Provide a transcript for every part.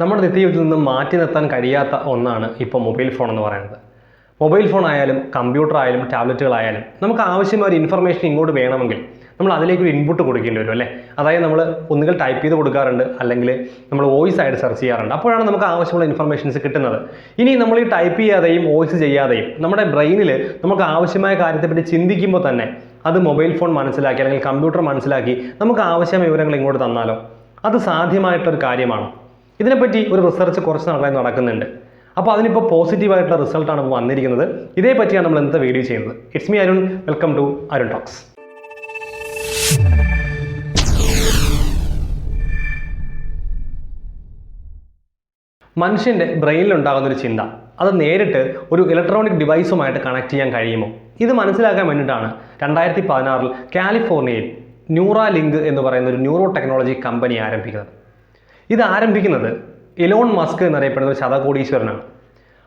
നമ്മുടെ നിത്യജീവിതത്തിൽ നിന്നും മാറ്റി നിർത്താൻ കഴിയാത്ത ഒന്നാണ് ഇപ്പോൾ മൊബൈൽ ഫോൺ എന്ന് പറയുന്നത്. മൊബൈൽ ഫോൺ ആയാലും കമ്പ്യൂട്ടർ ആയാലും ടാബ്ലറ്റുകളായാലും നമുക്ക് ആവശ്യമായ ഒരു ഇൻഫർമേഷൻ ഇങ്ങോട്ട് വേണമെങ്കിൽ നമ്മൾ അതിലേക്ക് ഒരു ഇൻപുട്ട് കൊടുക്കേണ്ടി വരും അല്ലേ? അതായത് നമ്മൾ ഒന്നുകിൽ ടൈപ്പ് ചെയ്ത് കൊടുക്കാറുണ്ട് അല്ലെങ്കിൽ നമ്മൾ വോയിസ് ആയിട്ട് സെർച്ച് ചെയ്യാറുണ്ട്. അപ്പോഴാണ് നമുക്ക് ആവശ്യമുള്ള ഇൻഫർമേഷൻസ് കിട്ടുന്നത്. ഇനി നമ്മൾ ഈ ടൈപ്പ് ചെയ്യാതെയും വോയിസ് ചെയ്യാതെയും നമ്മുടെ ബ്രെയിനിൽ നമുക്ക് ആവശ്യമായ കാര്യത്തെപ്പറ്റി ചിന്തിക്കുമ്പോൾ തന്നെ അത് മൊബൈൽ ഫോൺ മനസ്സിലാക്കി അല്ലെങ്കിൽ കമ്പ്യൂട്ടർ മനസ്സിലാക്കി നമുക്ക് ആവശ്യമായ വിവരങ്ങൾ ഇങ്ങോട്ട് തന്നാലോ? അത് സാധ്യമായിട്ടൊരു കാര്യമാണോ? ഇതിനെപ്പറ്റി ഒരു റിസർച്ച് കുറച്ച് നാളായി നടക്കുന്നുണ്ട്. അപ്പോൾ അതിനിപ്പോൾ പോസിറ്റീവായിട്ടുള്ള റിസൾട്ടാണ് ഇപ്പോൾ വന്നിരിക്കുന്നത്. ഇതേ പറ്റിയാണ് നമ്മൾ ഇന്നത്തെ വീഡിയോ ചെയ്യുന്നത്. It's me Arun welcome to Arun talks മനുഷ്യന്റെ ബ്രെയിനിലുണ്ടാകുന്ന ഒരു ചിന്ത. അത് നേരിട്ട് ഒരു ഇലക്ട്രോണിക് ഡിവൈസുമായിട്ട് കണക്ട് ചെയ്യാൻ കഴിയുമോ? ഇത് മനസ്സിലാക്കാൻ വേണ്ടിയിട്ടാണ് രണ്ടായിരത്തി പതിനാറിൽ കാലിഫോർണിയയിൽ ന്യൂറാ ലിങ്ക് എന്ന് പറയുന്ന ഒരു ന്യൂറോ ടെക്നോളജി കമ്പനി ആരംഭിക്കുന്നത്. ഇത് ആരംഭിക്കുന്നത് എലോൺ മസ്ക് എന്നറിയപ്പെടുന്ന ഒരു ശതകോടീശ്വരനാണ്.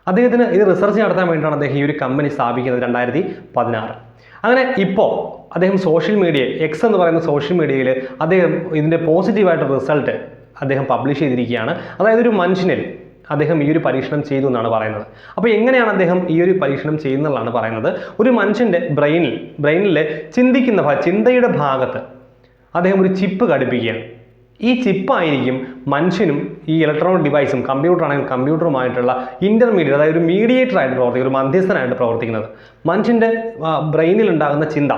അദ്ദേഹത്തിന് ഇത് റിസർച്ച് നടത്താൻ വേണ്ടിയിട്ടാണ് അദ്ദേഹം ഈ ഒരു കമ്പനി സ്ഥാപിക്കുന്നത് രണ്ടായിരത്തി പതിനാറ്. അങ്ങനെ ഇപ്പോൾ അദ്ദേഹം സോഷ്യൽ മീഡിയ എക്സ് എന്ന് പറയുന്ന സോഷ്യൽ മീഡിയയിൽ അദ്ദേഹം ഇതിന്റെ പോസിറ്റീവായിട്ട് റിസൾട്ട് അദ്ദേഹം പബ്ലിഷ് ചെയ്തിരിക്കുകയാണ്. അതായത് ഒരു മനുഷ്യനിൽ അദ്ദേഹം ഈ ഒരു പരീക്ഷണം ചെയ്തു എന്നാണ് പറയുന്നത്. അപ്പോൾ എങ്ങനെയാണ് അദ്ദേഹം ഈ ഒരു പരീക്ഷണം ചെയ്യുന്നതെന്നാണ് പറയുന്നത്? ഒരു മനുഷ്യന്റെ ബ്രെയിനിൽ ബ്രെയിനിൽ ചിന്തിക്കുന്ന ചിന്തയുടെ ഭാഗത്ത് അദ്ദേഹം ഒരു ചിപ്പ് ഘടിപ്പിക്കുകയാണ്. ഈ ചിപ്പായിരിക്കും മനുഷ്യനും ഈ ഇലക്ട്രോണിക് ഡിവൈസും കമ്പ്യൂട്ടർ ആണെങ്കിൽ കമ്പ്യൂട്ടറുമായിട്ടുള്ള ഇന്റർമീഡിയറ്റ് അതായത് ഒരു മീഡിയേറ്റർ ആയിട്ട് ഒരു മധ്യസ്ഥനായിട്ട് പ്രവർത്തിക്കുന്നത്. മനുഷ്യന്റെ ബ്രെയിനിൽ ഉണ്ടാകുന്ന ചിന്ത.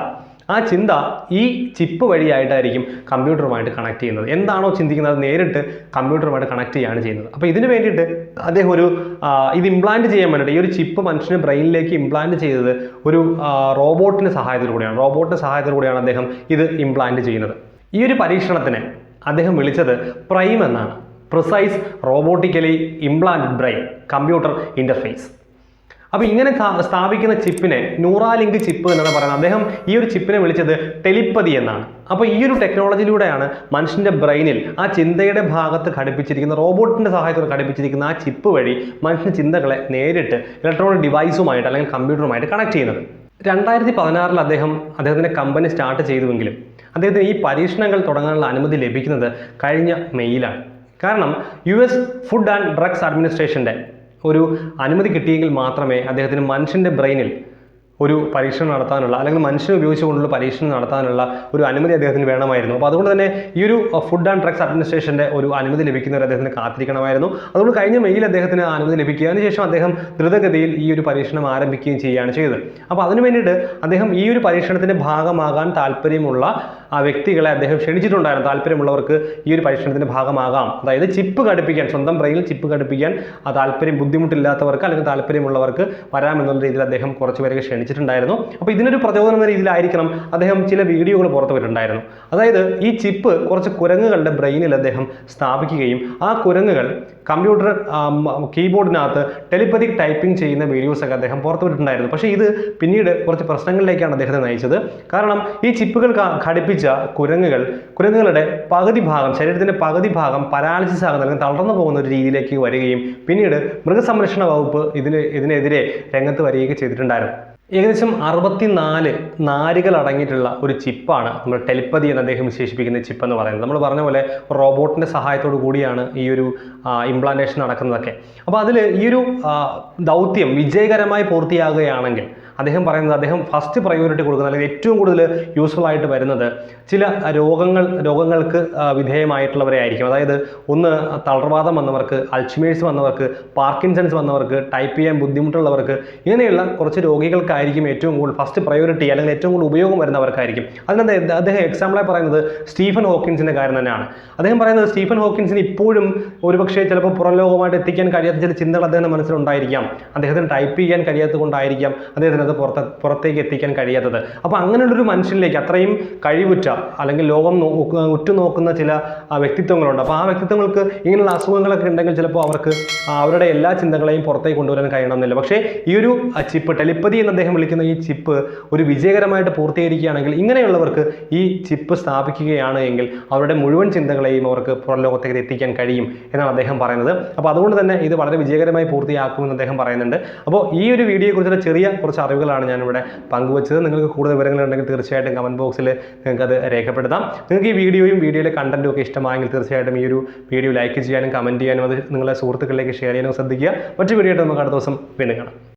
ആ ചിന്ത ഈ ചിപ്പ് വഴിയായിട്ടായിരിക്കും കമ്പ്യൂട്ടറുമായിട്ട് കണക്ട് ചെയ്യുന്നത്. എന്താണോ ചിന്തിക്കുന്നത് നേരിട്ട് കമ്പ്യൂട്ടറുമായിട്ട് കണക്ട് ചെയ്യുകയാണ് ചെയ്യുന്നത്. അപ്പോൾ ഇതിന് വേണ്ടിയിട്ട് അദ്ദേഹം ഒരു ഇത് ഇംപ്ലാന്റ് ചെയ്യാൻ വേണ്ടിയിട്ട് ഈ ഒരു ചിപ്പ് മനുഷ്യന്റെ ബ്രെയിനിലേക്ക് ഇംപ്ലാന്റ് ചെയ്തത് ഒരു റോബോട്ടിന്റെ സഹായത്തിലൂടെയാണ്. റോബോട്ടിന്റെ സഹായത്തിലൂടെയാണ് അദ്ദേഹം ഇത് ഇംപ്ലാന്റ് ചെയ്യുന്നത്. ഈ ഒരു പരീക്ഷണത്തിന് അദ്ദേഹം വിളിച്ചത് പ്രൈം എന്നാണ്. Precise robotically implanted brain computer interface അപ്പോൾ ഇങ്ങനെ സ്ഥാപിക്കുന്ന ചിപ്പിനെ ന്യൂറാലിങ്ക് ചിപ്പ് എന്നാണ് പറയുന്നത്. അദ്ദേഹം ഈ ഒരു ചിപ്പിനെ വിളിച്ചത് ടെലിപ്പതി എന്നാണ്. അപ്പോൾ ഈ ഒരു ടെക്നോളജിയിലൂടെയാണ് മനുഷ്യന്റെ ബ്രെയിനിൽ ആ ചിന്തയുടെ ഭാഗത്ത് ഘടിപ്പിച്ചിരിക്കുന്ന റോബോട്ടിന്റെ സഹായത്തോടെ ഘടിപ്പിച്ചിരിക്കുന്ന ആ ചിപ്പ് വഴി മനുഷ്യന്റെ ചിന്തകളെ നേരിട്ട് ഇലക്ട്രോണിക് ഡിവൈസുമായിട്ട് അല്ലെങ്കിൽ കമ്പ്യൂട്ടറുമായിട്ട് കണക്ട് ചെയ്യുന്നത്. രണ്ടായിരത്തി പതിനാറിൽ അദ്ദേഹം അദ്ദേഹത്തിന്റെ കമ്പനി സ്റ്റാർട്ട് ചെയ്തുവെങ്കിലും അദ്ദേഹത്തിന് ഈ പരീക്ഷണങ്ങൾ തുടങ്ങാനുള്ള അനുമതി ലഭിക്കുന്നത് കഴിഞ്ഞ മെയ്യിലാണ്. കാരണം U S food and drugs അഡ്മിനിസ്ട്രേഷന്റെ ഒരു അനുമതി കിട്ടിയെങ്കിൽ മാത്രമേ അദ്ദേഹത്തിന് മനുഷ്യന്റെ ബ്രെയിനിൽ ഒരു പരീക്ഷണം നടത്താനുള്ള അല്ലെങ്കിൽ മനുഷ്യനെ ഉപയോഗിച്ചുകൊണ്ടുള്ള പരീക്ഷണം നടത്താനുള്ള ഒരു അനുമതി അദ്ദേഹത്തിന് വേണമായിരുന്നു. അപ്പോൾ അതുകൊണ്ട് തന്നെ ഈ ഒരു ഫുഡ് ആൻഡ് ഡ്രഗ്സ് അഡ്മിനിസ്ട്രേഷന്റെ ഒരു അനുമതി ലഭിക്കുന്നവർ അദ്ദേഹത്തിന് കാത്തിരിക്കണമായിരുന്നു. അതുകൊണ്ട് കഴിഞ്ഞ മെയിൽ അദ്ദേഹത്തിന് അനുമതി ലഭിക്കുക അതിനുശേഷം അദ്ദേഹം ദ്രുതഗതിയിൽ ഈ ഒരു പരീക്ഷണം ആരംഭിക്കുകയും ചെയ്യുകയാണ് ചെയ്തത്. അപ്പോൾ അതിനു വേണ്ടിയിട്ട് അദ്ദേഹം ഈ ഒരു പരീക്ഷണത്തിന്റെ ഭാഗമാകാൻ താല്പര്യമുള്ള ആ വ്യക്തികളെ അദ്ദേഹം ക്ഷണിച്ചിട്ടുണ്ടായിരുന്നു. താല്പര്യമുള്ളവർക്ക് ഈ ഒരു പരീക്ഷണത്തിന്റെ ഭാഗമാകാം. അതായത് ചിപ്പ് ഘടിപ്പിക്കാൻ സ്വന്തം ബ്രെയിനിൽ ചിപ്പ് ഘടിപ്പിക്കാൻ ആ താല്പര്യം ബുദ്ധിമുട്ടില്ലാത്തവർക്ക് അല്ലെങ്കിൽ താല്പര്യമുള്ളവർക്ക് വരാമെന്നുള്ള രീതിയിൽ അദ്ദേഹം കുറച്ച് പേരെ ക്ഷണിച്ചിട്ടുണ്ടായിരുന്നു. അപ്പോൾ ഇതിനൊരു പ്രചോദനം എന്ന രീതിയിലായിരിക്കണം അദ്ദേഹം ചില വീഡിയോകൾ പുറത്തു വിട്ടിട്ടുണ്ടായിരുന്നു. അതായത് ഈ ചിപ്പ് കുറച്ച് കുരങ്ങുകളുടെ ബ്രെയിനിൽ അദ്ദേഹം സ്ഥാപിക്കുകയും ആ കുരങ്ങുകൾ കമ്പ്യൂട്ടർ കീബോർഡിനകത്ത് ടെലിപ്പതിക് ടൈപ്പിംഗ് ചെയ്യുന്ന വീഡിയോസൊക്കെ അദ്ദേഹം പുറത്തു വിട്ടിട്ടുണ്ടായിരുന്നു. പക്ഷേ ഇത് പിന്നീട് കുറച്ച് പ്രശ്നങ്ങളിലേക്കാണ് അദ്ദേഹത്തെ നയിച്ചത്. കാരണം ഈ ചിപ്പുകൾ ക- ഘടിപ്പിച്ച കുരങ്ങുകൾ കുരങ്ങുകളുടെ പകുതി ഭാഗം ശരീരത്തിന്റെ പകുതി ഭാഗം പരാലിസിസ് ആകുന്ന അല്ലെങ്കിൽ തളർന്നു പോകുന്ന ഒരു രീതിയിലേക്ക് വരികയും പിന്നീട് മൃഗസംരക്ഷണ വകുപ്പ് ഇതിന് ഇതിനെതിരെ രംഗത്ത് വരികയൊക്കെ ചെയ്തിട്ടുണ്ടായിരുന്നു. ഏകദേശം അറുപത്തിനാല് നാരുകൾ അടങ്ങിയിട്ടുള്ള ഒരു ചിപ്പാണ് നമ്മൾ ടെലിപ്പതി എന്ന് അദ്ദേഹം വിശേഷിപ്പിക്കുന്ന ചിപ്പ് എന്ന് പറയുന്നത്. നമ്മൾ പറഞ്ഞ പോലെ റോബോട്ടിന്റെ സഹായത്തോടു കൂടിയാണ് ഈ ഒരു ഇംപ്ലാന്റേഷൻ നടക്കുന്നതൊക്കെ. അപ്പോൾ അതിൽ ഈ ഒരു ദൗത്യം വിജയകരമായി പൂർത്തിയാകുകയാണെങ്കിൽ അദ്ദേഹം പറയുന്നത് അദ്ദേഹം ഫസ്റ്റ് പ്രയോറിറ്റി കൊടുക്കുന്ന അല്ലെങ്കിൽ ഏറ്റവും കൂടുതൽ യൂസ്ഫുൾ ആയിട്ട് വരുന്നത് ചില രോഗങ്ങൾ രോഗങ്ങൾക്ക് വിധേയമായിട്ടുള്ളവരെ ആയിരിക്കും. അതായത് ഒന്ന് തളർവാദം വന്നവർക്ക് അൾഷിമേഴ്സ് വന്നവർക്ക് പാർക്കിൻസൺസ് വന്നവർക്ക് ടൈപ്പ് ചെയ്യാൻ ബുദ്ധിമുട്ടുള്ളവർക്ക് ഇങ്ങനെയുള്ള കുറച്ച് രോഗികൾക്കായിരിക്കും ഏറ്റവും കൂടുതൽ ഫസ്റ്റ് പ്രയോറിറ്റി അല്ലെങ്കിൽ ഏറ്റവും കൂടുതൽ ഉപയോഗം വരുന്നവർക്കായിരിക്കും. അതിനകത്ത് അദ്ദേഹം എക്സാമ്പിളായി പറയുന്നത് സ്റ്റീഫൻ ഹോക്കിൻസിന്റെ കാര്യം തന്നെയാണ്. അദ്ദേഹം പറയുന്നത് സ്റ്റീഫൻ ഹോക്കിൻസിന് ഇപ്പോഴും ഒരുപക്ഷെ ചിലപ്പോൾ പുറം ലോകമായിട്ട് എത്തിക്കാൻ കഴിയാത്ത ചില ചിന്തകൾ അദ്ദേഹത്തിന്റെ മനസ്സിലുണ്ടായിരിക്കാം. അദ്ദേഹത്തിന് ടൈപ്പ് ചെയ്യാൻ കഴിയാത്തത് കൊണ്ടായിരിക്കാം അദ്ദേഹത്തിന് അത് പുറത്ത് പുറത്തേക്ക് എത്തിക്കാൻ കഴിയാത്തത്. അപ്പോൾ അങ്ങനെയുള്ളൊരു മനുഷ്യനിലേക്ക് അത്രയും കഴിവുറ്റ അല്ലെങ്കിൽ ലോകം ഉറ്റുനോക്കുന്ന ചില വ്യക്തിത്വങ്ങളുണ്ട്. അപ്പോൾ ആ വ്യക്തിത്വങ്ങൾക്ക് ഇങ്ങനെയുള്ള അസുഖങ്ങളൊക്കെ ഉണ്ടെങ്കിൽ ചിലപ്പോൾ അവർക്ക് അവരുടെ എല്ലാ ചിന്തകളെയും പുറത്തേക്ക് കൊണ്ടുവരാൻ കഴിയണമെന്നില്ല. പക്ഷേ ഈ ഒരു ചിപ്പ് ടെലിപ്പതി എന്ന് അദ്ദേഹം വിളിക്കുന്ന ഈ ചിപ്പ് ഒരു വിജയകരമായിട്ട് പൂർത്തീകരിക്കുകയാണെങ്കിൽ ഇങ്ങനെയുള്ളവർക്ക് ഈ ചിപ്പ് സ്ഥാപിക്കുകയാണ് എങ്കിൽ അവരുടെ മുഴുവൻ ചിന്തകളെയും അവർക്ക് പുറം ലോകത്തേക്ക് എത്തിക്കാൻ കഴിയും എന്നാണ് അദ്ദേഹം അദ്ദേഹം പറയുന്നത്. അപ്പോൾ അതുകൊണ്ട് തന്നെ ഇത് വളരെ വിജയകരമായി പൂർത്തിയാക്കുമെന്ന് അദ്ദേഹം പറയുന്നുണ്ട്. അപ്പോൾ ഈ ഒരു വീഡിയോയെക്കുറിച്ചുള്ള ചെറിയ കുറച്ച് അറിവുകളാണ് ഞാനിവിടെ പങ്കുവച്ചത്. നിങ്ങൾക്ക് കൂടുതൽ വിവരങ്ങളുണ്ടെങ്കിൽ തീർച്ചയായിട്ടും കമന്റ് ബോക്സിൽ നിങ്ങൾക്ക് അത് രേഖപ്പെടുത്താം. നിങ്ങൾക്ക് ഈ വീഡിയോയും വീഡിയോയിലെ കണ്ടന്റും ഒക്കെ ഇഷ്ടമായെങ്കിൽ തീർച്ചയായിട്ടും ഈ ഒരു വീഡിയോ ലൈക്ക് ചെയ്യാനും കമന്റ് ചെയ്യാനും അത് നിങ്ങളെ സുഹൃത്തുക്കളിലേക്ക് ഷെയർ ചെയ്യാനും ശ്രദ്ധിക്കുക. മറ്റു വീഡിയോ ആയിട്ട് നമുക്ക് അടുത്ത ദിവസം വീണ്ടും കാണാം.